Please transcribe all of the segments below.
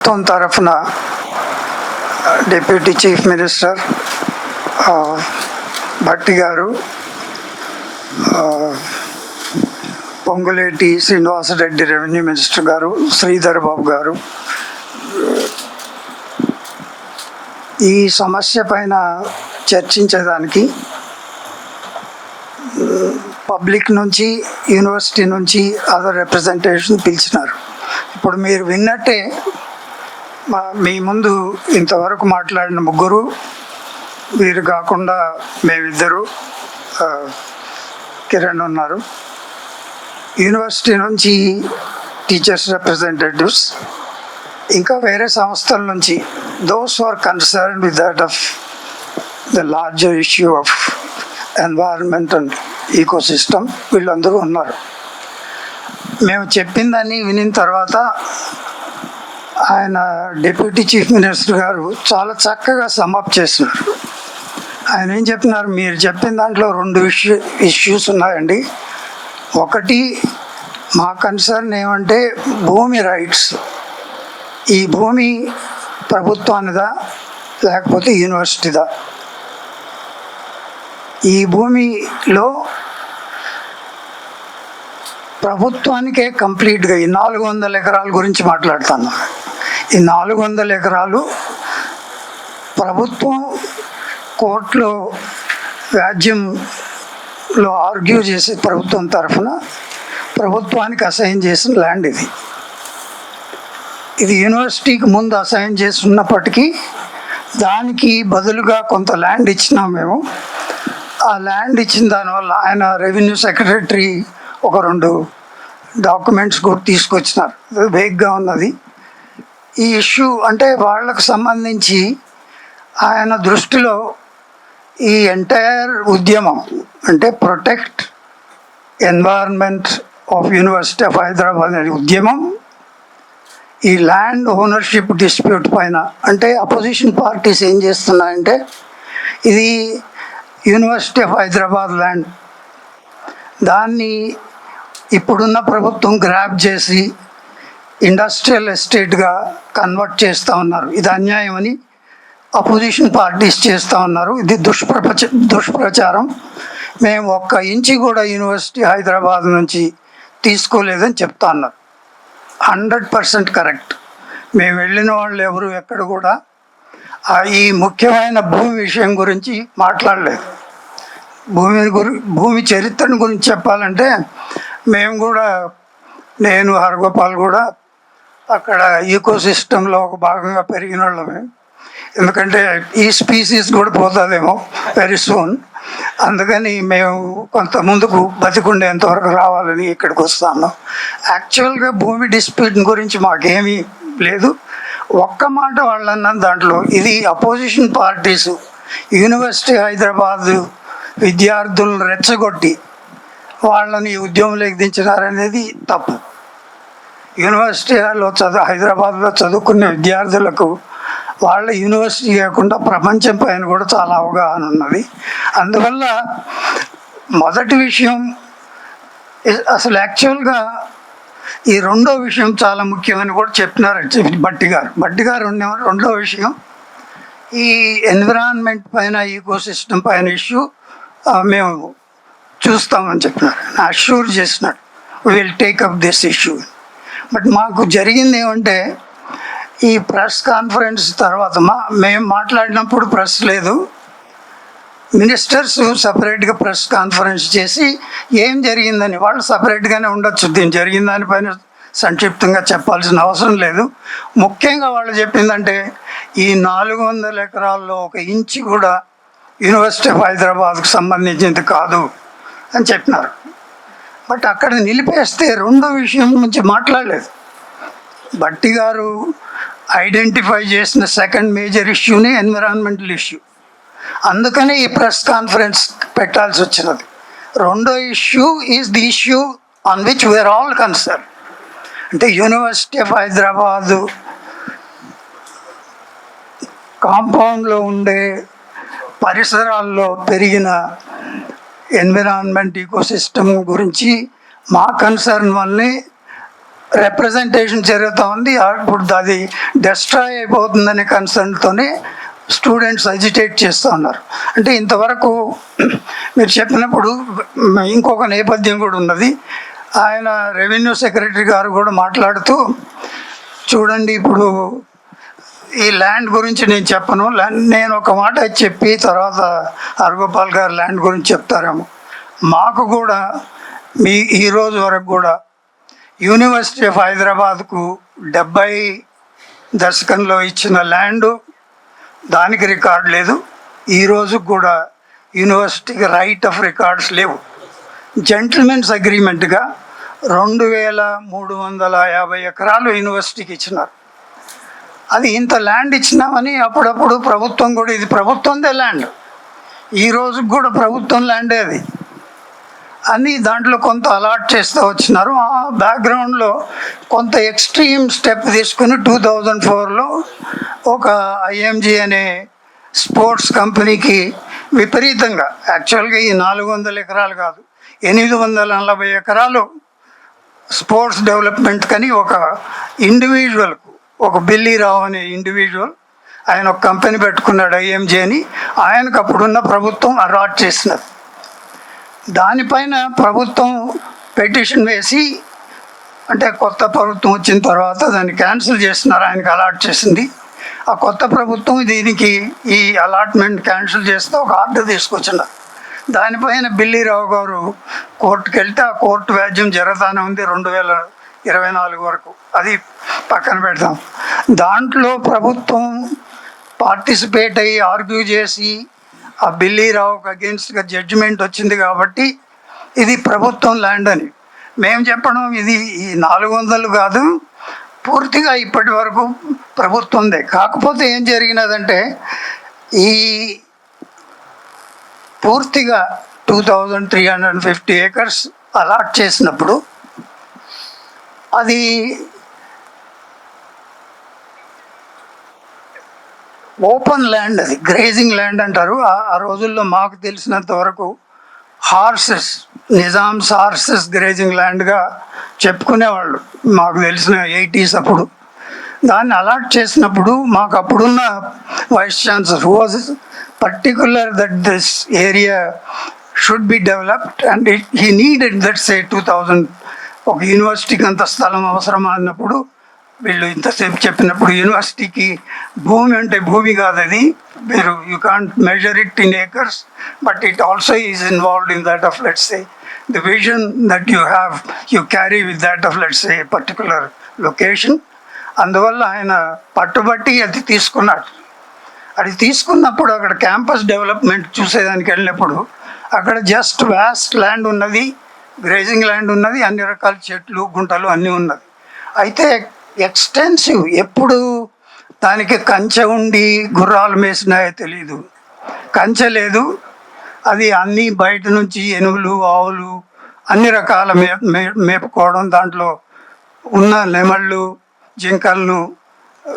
ప్రభుత్వం తరఫున deputy chief minister Bhatti గారు పొంగులేటి శ్రీనివాసరెడ్డి రెవెన్యూ మినిస్టర్ గారు శ్రీధర్ బాబు గారు. ఈ సమస్య పైన చర్చించడానికి పబ్లిక్ నుంచి యూనివర్సిటీ నుంచి అదర్ రిప్రజెంటేషన్ పిలిచినారు. ఇప్పుడు మీరు విన్నట్టే మా- మీ ముందు ఇంతవరకు మాట్లాడిన ముగ్గురు వీరు కాకుండా మేమిద్దరు కిరణ్ ఉన్నారు. యూనివర్సిటీ నుంచి టీచర్స్ రిప్రజెంటేటివ్స్ ఇంకా వేరే సంస్థల నుంచి those are concern with that of the larger issue of environment and ecosystem వీళ్ళందరూ ఉన్నారు. మేము చెప్పిందని వినిన తర్వాత ఆయన డిప్యూటీ చీఫ్ మినిస్టర్ గారు చాలా చక్కగా సమప్ చేస్తున్నారు. ఆయన ఏం చెప్తున్నారు? మీరు చెప్పిన దాంట్లో రెండు ఇష్యూ ఇష్యూస్ ఉన్నాయండి. ఒకటి మా కన్సర్న్ ఏమంటే భూమి రైట్స్ ఈ భూమి ప్రభుత్వానిదా? లేకపోతే యూనివర్సిటీదా ఈ భూమిలో ప్రభుత్వానికే కంప్లీట్గా ఈ నాలుగు వందల ఎకరాల గురించి మాట్లాడుతాను ఈ నాలుగు వందల ఎకరాలు ప్రభుత్వం కోర్టులో వ్యాజ్యంలో ఆర్గ్యూ చేసే ప్రభుత్వం తరఫున ప్రభుత్వానికి అసైన్ చేసిన ల్యాండ్ ఇది. ఇది యూనివర్సిటీకి ముందు అసైన్ చేసి ఉన్నప్పటికీ దానికి బదులుగా కొంత ల్యాండ్ ఇచ్చినాం మేము. ఆ ల్యాండ్ ఇచ్చిన దానివల్ల ఆయన రెవెన్యూ సెక్రటరీ ఒక రెండు డాక్యుమెంట్స్ కూడా తీసుకొచ్చినారు. వేగ్గా ఉన్నది. ఈ ఇష్యూ అంటే వాళ్ళకు సంబంధించి ఆయన దృష్టిలో ఈ ఎంటైర్ ఉద్యమం అంటే protect environment of university of Hyderabad అనే ఉద్యమం ఈ ల్యాండ్ ఓనర్షిప్ డిస్ప్యూట్ పైన అంటే అపోజిషన్ పార్టీస్ ఏం చేస్తున్నాయంటే ఇది యూనివర్సిటీ ఆఫ్ హైదరాబాద్ ల్యాండ్. దాన్ని ఇప్పుడున్న ప్రభుత్వం గ్రాప్ చేసి ఇండస్ట్రియల్ ఎస్టేట్గా కన్వర్ట్ చేస్తూ ఉన్నారు. ఇది అన్యాయం అని అపోజిషన్ పార్టీస్ చేస్తూ ఉన్నారు. ఇది దుష్ప్రపచ దుష్ప్రచారం. మేము ఒక్క ఇంచి కూడా యూనివర్సిటీ హైదరాబాద్ నుంచి తీసుకోలేదని చెప్తా ఉన్నారు. Hundred percent correct. మేము వెళ్ళిన వాళ్ళు ఎవరు ఎక్కడ కూడా ఈ ముఖ్యమైన భూమి విషయం గురించి మాట్లాడలేదు. భూమి గురి భూమి చరిత్రను గురించి చెప్పాలంటే మేము కూడా నేను హరగోపాల్ కూడా అక్కడ ఈకో సిస్టంలో ఒక భాగంగా పెరిగిన వాళ్ళమే ఎందుకంటే ఈ స్పీసీస్ కూడా పోతుందేమో వెరీ సూన్ అందుకని మేము కొంత ముందుకు బతికుండేంత వరకు రావాలని ఇక్కడికి వస్తాను. యాక్చువల్గా భూమి డిస్ప్యూట్ గురించి మాకేమీ లేదు. ఒక్క మాట వాళ్ళన్న దాంట్లో ఇది అపోజిషన్ పార్టీస్ యూనివర్సిటీ హైదరాబాద్ విద్యార్థులను రెచ్చగొట్టి వాళ్ళని ఈ ఉద్యమంలోకి దించినారనేది తప్పు. యూనివర్సిటీలో చదువు హైదరాబాద్లో చదువుకునే విద్యార్థులకు వాళ్ళ యూనివర్సిటీ కాకుండా ప్రపంచం పైన కూడా చాలా అవగాహన ఉన్నది. అందువల్ల మొదటి విషయం అసలు యాక్చువల్గా ఈ రెండో విషయం చాలా ముఖ్యమని కూడా చెప్పినారు బట్టి గారు. బట్టి గారు రెండో విషయం ఈ ఎన్విరాన్మెంట్ పైన ఈకో సిస్టమ్ పైన ఇష్యూ మేము చూస్తామని చెప్పినారు. అష్యూర్ చేసినాడు will take up this issue but మాకు జరిగింది ఏమంటే ఈ ప్రెస్ కాన్ఫరెన్స్ తర్వాత మా మేము మాట్లాడినప్పుడు ప్రెస్ లేదు. మినిస్టర్స్ సపరేట్గా ప్రెస్ కాన్ఫరెన్స్ చేసి ఏం జరిగిందని వాళ్ళు సపరేట్గానే ఉండొచ్చు. దీని జరిగిన దానిపైన సంక్షిప్తంగా చెప్పాల్సిన అవసరం లేదు. ముఖ్యంగా వాళ్ళు చెప్పిందంటే ఈ నాలుగు వందల ఎకరాల్లో ఒక ఇంచు కూడా యూనివర్సిటీ ఆఫ్ హైదరాబాద్కు సంబంధించింది కాదు అని చెప్పినారు. బట్ అక్కడ నిలిపేస్తే రెండో విషయం నుంచి మాట్లాడలేదు. భట్టి గారు ఐడెంటిఫై చేసిన సెకండ్ మేజర్ ఇష్యూనే ఎన్విరాన్మెంటల్ ఇష్యూ. అందుకనే ఈ ప్రెస్ కాన్ఫరెన్స్ పెట్టాల్సి వచ్చినది. రెండో issue is the issue on which we are all concern. అంటే యూనివర్సిటీ ఆఫ్ హైదరాబాదు కాంపౌండ్లో ఉండే పరిసరాల్లో పెరిగిన ఎన్విరాన్మెంట్ ఈకోసిస్టమ్ గురించి మా కన్సర్న్ వల్లే రిప్రజెంటేషన్ జరుగుతూ ఉంది. ఇప్పుడు అది డెస్ట్రాయ్ అయిపోతుందనే కన్సర్న్తోనే స్టూడెంట్స్ అజిటేట్ చేస్తూ ఉన్నారు. అంటే ఇంతవరకు మీరు చెప్పినప్పుడు ఇంకొక నేపథ్యం కూడా ఉన్నది. ఆయన రెవెన్యూ సెక్రటరీ గారు కూడా మాట్లాడుతూ చూడండి ఇప్పుడు ఈ ల్యాండ్ గురించి నేను చెప్పను. ల్యాండ్ నేను ఒక మాట చెప్పి తర్వాత హరగోపాల్ గారు ల్యాండ్ గురించి చెప్తారేమో. మాకు కూడా మీ ఈరోజు వరకు కూడా యూనివర్సిటీ ఆఫ్ హైదరాబాద్కు డెబ్బై దశకంలో ఇచ్చిన ల్యాండు దానికి రికార్డ్ లేదు. ఈ కూడా యూనివర్సిటీకి రైట్ ఆఫ్ రికార్డ్స్ లేవు. జెంటిల్మెన్స్ అగ్రిమెంట్గా రెండు వేల మూడు వందల యాభై ఎకరాలు యూనివర్సిటీకి ఇచ్చినారు. అది ఇంత ల్యాండ్ ఇచ్చినామని అప్పుడప్పుడు ప్రభుత్వం కూడా ఇది ప్రభుత్వందే ల్యాండ్ ఈ రోజుకి కూడా ప్రభుత్వం ల్యాండే అది. అని దాంట్లో కొంత అలాట్ చేస్తూ వచ్చినారు. ఆ బ్యాక్గ్రౌండ్లో కొంత ఎక్స్ట్రీమ్ స్టెప్ తీసుకుని టూ థౌజండ్ ఫోర్లో ఒక ఐఎంజీ అనే స్పోర్ట్స్ కంపెనీకి విపరీతంగా. యాక్చువల్గా ఈ నాలుగు వందల ఎకరాలు కాదు ఎనిమిది వందల నలభై ఎకరాలు స్పోర్ట్స్ డెవలప్మెంట్ కని ఒక ఇండివిజువల్కు ఒక బిల్లీరావు అనే ఇండివిజువల్ ఆయన ఒక కంపెనీ పెట్టుకున్నాడు ఐఎంజే అని. ఆయనకు అప్పుడున్న ప్రభుత్వం అలాట్ చేసినది. దానిపైన ప్రభుత్వం పెటిషన్ వేసి అంటే కొత్త ప్రభుత్వం వచ్చిన తర్వాత దాన్ని క్యాన్సిల్ చేస్తున్నారు ఆయనకి అలాట్ చేసింది. ఆ కొత్త ప్రభుత్వం దీనికి ఈ అలాట్మెంట్ క్యాన్సిల్ చేస్తే ఒక ఆర్డర్ తీసుకొచ్చినారు దానిపైన బిల్లీరావు గారు కోర్టుకు వెళ్తే ఆ కోర్టు వ్యాజ్యం జరగతానే ఉంది రెండు వేల ఇరవై నాలుగు వరకు. అది పక్కన పెడతాం దాంట్లో ప్రభుత్వం పార్టిసిపేట్ అయ్యి ఆర్గ్యూ చేసి ఆ బిల్లీరావుకి అగేన్స్ట్గా జడ్జిమెంట్ వచ్చింది కాబట్టి ఇది ప్రభుత్వం ల్యాండ్ అని. మేము చెప్పడం ఇది ఈ నాలుగు వందలు కాదు పూర్తిగా ఇప్పటి వరకు ప్రభుత్వందే కాకపోతే ఏం జరిగినదంటే ఈ పూర్తిగా two thousand three hundred fifty acres allot చేసినప్పుడు అది ఓపెన్ ల్యాండ్ అది గ్రేజింగ్ ల్యాండ్ అంటారు. ఆ- రోజుల్లో మాకు తెలిసినంత వరకు హార్సెస్ నిజామ్స్ హార్సెస్ గ్రేజింగ్ ల్యాండ్గా చెప్పుకునేవాళ్ళు. మాకు తెలిసిన ఎయిటీస్ అప్పుడు. దాన్ని అలాట్ చేసినప్పుడు మాకు అప్పుడున్న vice chancellor was particular that this area should be developed and it he needed that say two thousand ఒక యూనివర్సిటీకి అంత స్థలం అవసరమా అన్నప్పుడు వీళ్ళు ఇంతసేపు చెప్పినప్పుడు యూనివర్సిటీకి భూమి అంటే భూమి కాదు అది మీరు you can't measure it in acres but it also is involved in that of let's say the vision that you have you carry with that of let's a particular location అందువల్ల ఆయన పట్టుబట్టి అది తీసుకున్నాడు. అది తీసుకున్నప్పుడు అక్కడ క్యాంపస్ డెవలప్మెంట్ చూసేదానికి వెళ్ళినప్పుడు అక్కడ జస్ట్ వ్యాస్ట్ ల్యాండ్ ఉన్నది గ్రేజింగ్ ల్యాండ్ ఉన్నది అన్ని రకాల చెట్లు గుంటలు అన్నీ ఉన్నది. అయితే ఎక్స్టెన్సివ్ ఎప్పుడు? దానికి కంచె ఉండి గుర్రాలు మేసినాయో తెలియదు కంచె లేదు. అది అన్నీ బయట నుంచి ఎనుగులు ఆవులు అన్ని రకాల మే మే- మేపుకోవడం దాంట్లో ఉన్న నెమళ్ళు జింకలను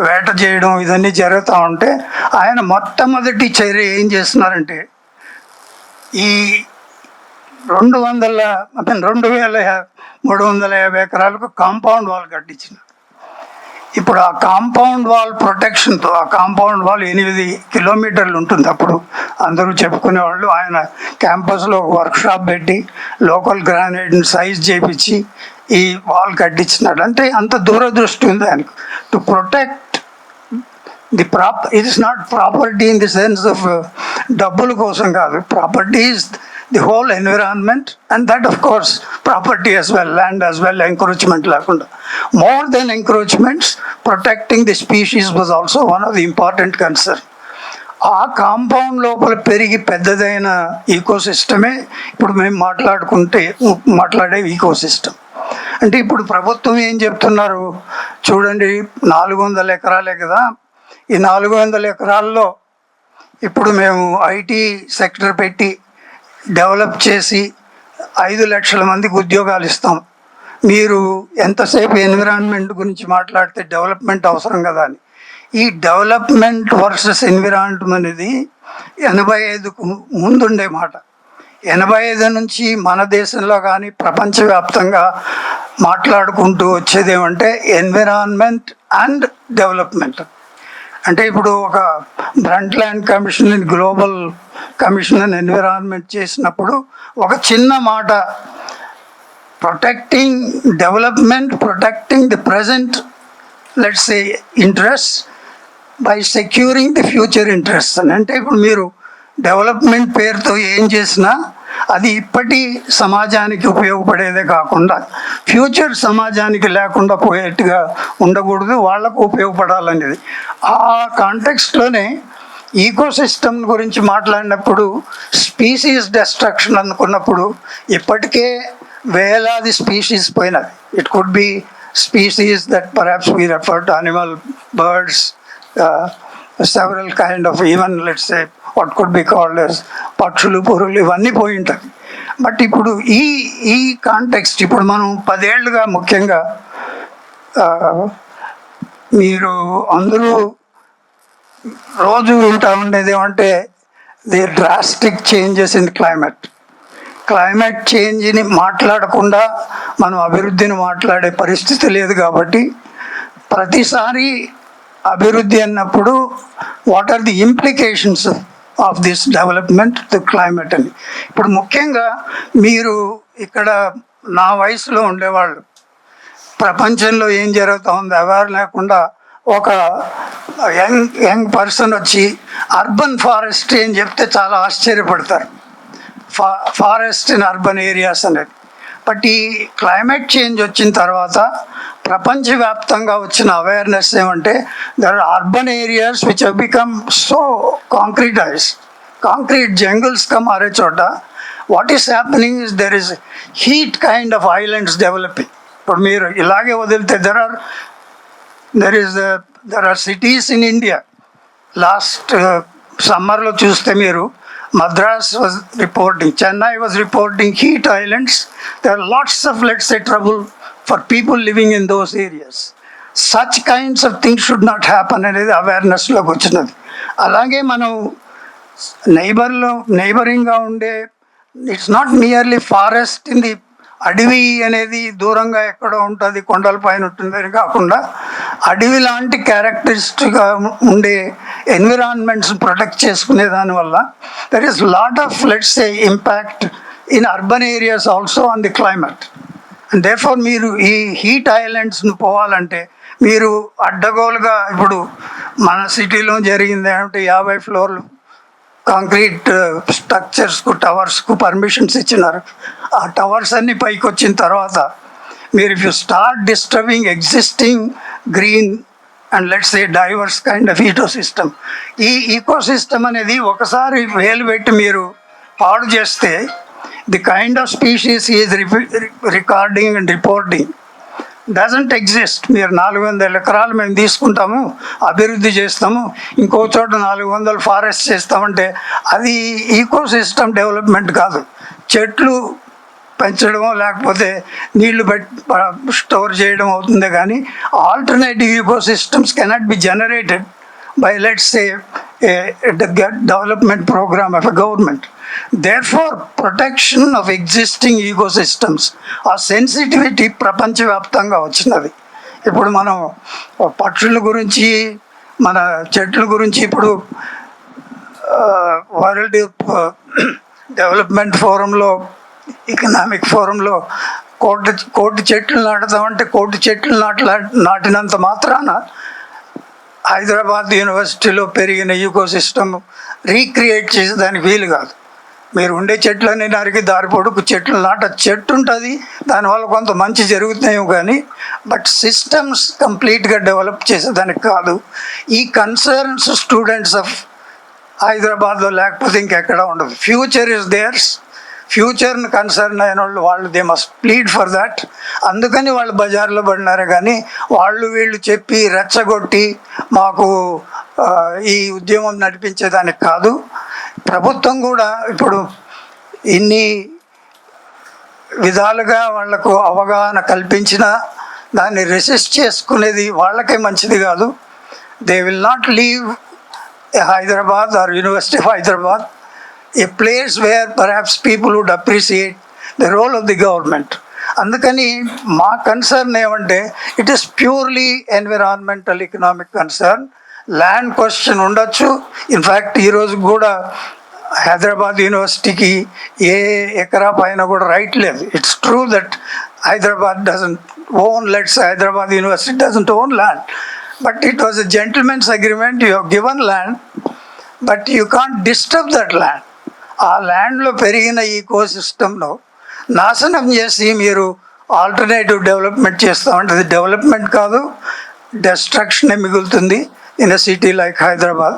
వేట చేయడం ఇవన్నీ జరుగుతూ ఉంటే ఆయన మొట్టమొదటి చర్య ఏం చేస్తున్నారంటే ఈ రెండు వందల రెండు వేల మూడు వందల యాభై ఎకరాలకు కాంపౌండ్ వాల్ కట్టించిన ఇప్పుడు ఆ కాంపౌండ్ వాల్ ప్రొటెక్షన్తో ఆ కాంపౌండ్ వాల్ ఎనిమిది కిలోమీటర్లు ఉంటుంది అప్పుడు. అందరూ చెప్పుకునేవాళ్ళు ఆయన క్యాంపస్లో వర్క్షాప్ పెట్టి లోకల్ గ్రానైట్ని సైజ్ చేపించి ఈ వాల్ కట్టించినాడు. అంటే అంత దూరదృష్టి ఉంది ఆయనకు. To protect the prop it is not property in the sense of డబ్బుల కోసం కాదు. Property is the whole environment and that of course property as well land as well encroachment లేకుండా. More than encroachments protecting the species was also one of the important concern ఆ compound లోపల పెరిగి పెద్దదైన ఈకోసిస్టమే ఇప్పుడు మేము మాట్లాడుకుంటే మాట్లాడే ఈకోసిస్టమ్ అంటే ఇప్పుడు ప్రభుత్వం ఏం చెప్తున్నారు? చూడండి నాలుగు వందల ఎకరాలే కదా. ఈ నాలుగు వందల ఎకరాల్లో ఇప్పుడు మేము ఐటీ సెక్టర్ పెట్టి డెవలప్ చేసి ఐదు లక్షల మందికి ఉద్యోగాలు ఇస్తాం. మీరు ఎంతసేపు ఎన్విరాన్మెంట్ గురించి మాట్లాడితే డెవలప్మెంట్ అవసరం కదా అని. ఈ డెవలప్మెంట్ వర్సెస్ ఎన్విరాన్మెంట్ అనేది ఎనభై ఐదుకు ముందుండే మాట. ఎనభై ఐదు నుంచి మన దేశంలో కానీ ప్రపంచవ్యాప్తంగా మాట్లాడుకుంటూ వచ్చేది ఏమంటే ఎన్విరాన్మెంట్ అండ్ డెవలప్మెంట్. అంటే ఇప్పుడు ఒక Brundtland commission global commission environment చేసినప్పుడు ఒక చిన్న మాట protecting development protecting the present let's a interest by securing the future interest అని. అంటే ఇప్పుడు మీరు డెవలప్మెంట్ పేరుతో ఏం చేసినా అది ఇప్పటి సమాజానికి ఉపయోగపడేదే కాకుండా ఫ్యూచర్ సమాజానికి లేకుండా పోయేట్టుగా ఉండకూడదు వాళ్ళకు ఉపయోగపడాలనేది. ఆ కాంటెక్స్ట్లోనే ఈకోసిస్టమ్ గురించి మాట్లాడినప్పుడు స్పీసీస్ డెస్ట్రక్షన్ అనుకున్నప్పుడు ఇప్పటికే వేలాది species పోయినది it could be species that perhaps we refer to animal birds several kind of even let's what could be called పక్షులు పురుగులు ఇవన్నీ పోయి ఉంటాయి. బట్ ఇప్పుడు ఈ ఈ కాంటెక్స్ట్ ఇప్పుడు మనం పదేళ్ళుగా ముఖ్యంగా మీరు అందరూ రోజు వింటా ఉండేది ఏమంటే the drastic changes in climate climate చేంజ్ని మాట్లాడకుండా మనం అభివృద్ధిని మాట్లాడే పరిస్థితి లేదు కాబట్టి ప్రతిసారి అభివృద్ధి అన్నప్పుడు what are the implications of this development the climate అని. ఇప్పుడు ముఖ్యంగా మీరు ఇక్కడ నా వయసులో ఉండేవాళ్ళు ప్రపంచంలో ఏం జరుగుతూ ఉంది అవేర్ లేకుండా ఒక యంగ్ యంగ్ పర్సన్ వచ్చి అర్బన్ ఫారెస్ట్రీ అని చెప్తే చాలా ఆశ్చర్యపడతారు. Fo forest in urban areas అనేది. బట్ ఈ క్లైమేట్ చేంజ్ వచ్చిన తర్వాత ప్రపంచవ్యాప్తంగా వచ్చిన అవేర్నెస్ ఏమంటే there are urban areas which have become so concretize concrete jungles కా మారే చోట what is happening is there is heat kind of islands developing ఇప్పుడు మీరు ఇలాగే వదిలితే there are there is there are cities in India last సమ్మర్లో చూస్తే మీరు Madras was reporting Chennai was reporting heat islands there are lots of let's a trouble for people living in those areas such kinds of things should not happen అనేది అవేర్నెస్లోకి వచ్చినది. అలాగే మనం నైబర్లో నైబరింగ్గా ఉండే it's not nearly forest in the అడవి అనేది దూరంగా ఎక్కడో ఉంటుంది కొండల పైన ఉంటుంది అని కాకుండా అడవి లాంటి క్యారెక్టరిస్టిక్గా ఉండే ఎన్విరాన్మెంట్స్ ప్రొటెక్ట్ చేసుకునే దానివల్ల there is lot of let's a impact in urban areas also on the climate and మీరు ఈ హీట్ ఐలాండ్స్ను పోవాలంటే మీరు అడ్డగోలుగా ఇప్పుడు మన సిటీలో జరిగింది ఏమంటే? యాభై ఫ్లోర్లు కాంక్రీట్ స్ట్రక్చర్స్కు టవర్స్కు పర్మిషన్స్ ఇచ్చినారు. ఆ టవర్స్ అన్ని పైకి వచ్చిన తర్వాత మీరు if you start disturbing existing green and let's a diverse kind of ecosystem ఈ ఈకో సిస్టమ్ అనేది ఒకసారి వేలు పెట్టి మీరు పాడు చేస్తే the kind of species is recording and reporting doesn't exist మీరు నాలుగు వందల ఎకరాలు మేము తీసుకుంటాము అభివృద్ధి చేస్తాము ఇంకో చోట నాలుగు వందలు ఫారెస్ట్ చేస్తామంటే అది ఈకో సిస్టమ్ డెవలప్మెంట్ కాదు. చెట్లు పెంచడమో లేకపోతే నీళ్ళు పెట్ స్టోర్ చేయడం అవుతుంది కానీ alternative ecosystems cannot be generated by let's a development program of a government of protection of existing protection of ఆ సెన్సిటివిటీ ప్రపంచవ్యాప్తంగా వచ్చినది ఇప్పుడు మనం పక్షుల గురించి మన చెట్ల గురించి ఇప్పుడు వరల్డ్ డెవలప్మెంట్ ఫోరంలో ఎకనామిక్ ఫోరంలో కోటి కోటి చెట్లు నాటుదామంటే కోటి చెట్లు నాటలా నాటినంత మాత్రాన హైదరాబాద్ యూనివర్సిటీలో పెరిగిన ఈకో సిస్టమ్ రీక్రియేట్ చేసేదానికి వీలు కాదు. మీరు ఉండే చెట్లన్నీ నరికి దారి పొడుకు చెట్లు నాట చెట్టు ఉంటుంది. దానివల్ల కొంత మంచి జరుగుతున్నాయో కానీ బట్ సిస్టమ్స్ కంప్లీట్గా డెవలప్ చేసేదానికి కాదు. ఈ కన్సర్న్స్ స్టూడెంట్స్ ఆఫ్ హైదరాబాద్లో లేకపోతే ఇంకెక్కడ ఉండదు. ఫ్యూచర్ ఇస్ దేర్స్ ఫ్యూచర్ని కన్సర్న్ అయిన వాళ్ళు వాళ్ళు they must plead for that. అందుకని వాళ్ళు బజార్లో పడినారు కానీ వాళ్ళు వీళ్ళు చెప్పి రెచ్చగొట్టి మాకు ఈ ఉద్యమం నడిపించేదానికి కాదు. ప్రభుత్వం కూడా ఇప్పుడు ఇన్ని విధాలుగా వాళ్ళకు అవగాహన కల్పించిన దాన్ని రెసిస్ట్ చేసుకునేది వాళ్ళకే మంచిది కాదు. They will not leave Hyderabad or university of Hyderabad a place where perhaps people would appreciate the role of the government అందుకని మా కన్సర్న్ ఏమంటే it is purely environmental economic concern land question ఉండొచ్చు. In fact ఈరోజు కూడా హైదరాబాద్ యూనివర్సిటీకి ఏ ఎకరా పైన కూడా రైట్ లేదు. It's true that Hyderabad doesn't own let's Hyderabad university doesn't own land but it was a gentlemen's agreement you given land but you can't disturb that land ఆ ల్యాండ్లో పెరిగిన ఈకో సిస్టమ్ను నాశనం చేసి మీరు ఆల్టర్నేటివ్ డెవలప్మెంట్ చేస్తామంటే అది డెవలప్మెంట్ కాదు డెస్ట్రక్షనే మిగులుతుంది. In a city like Hyderabad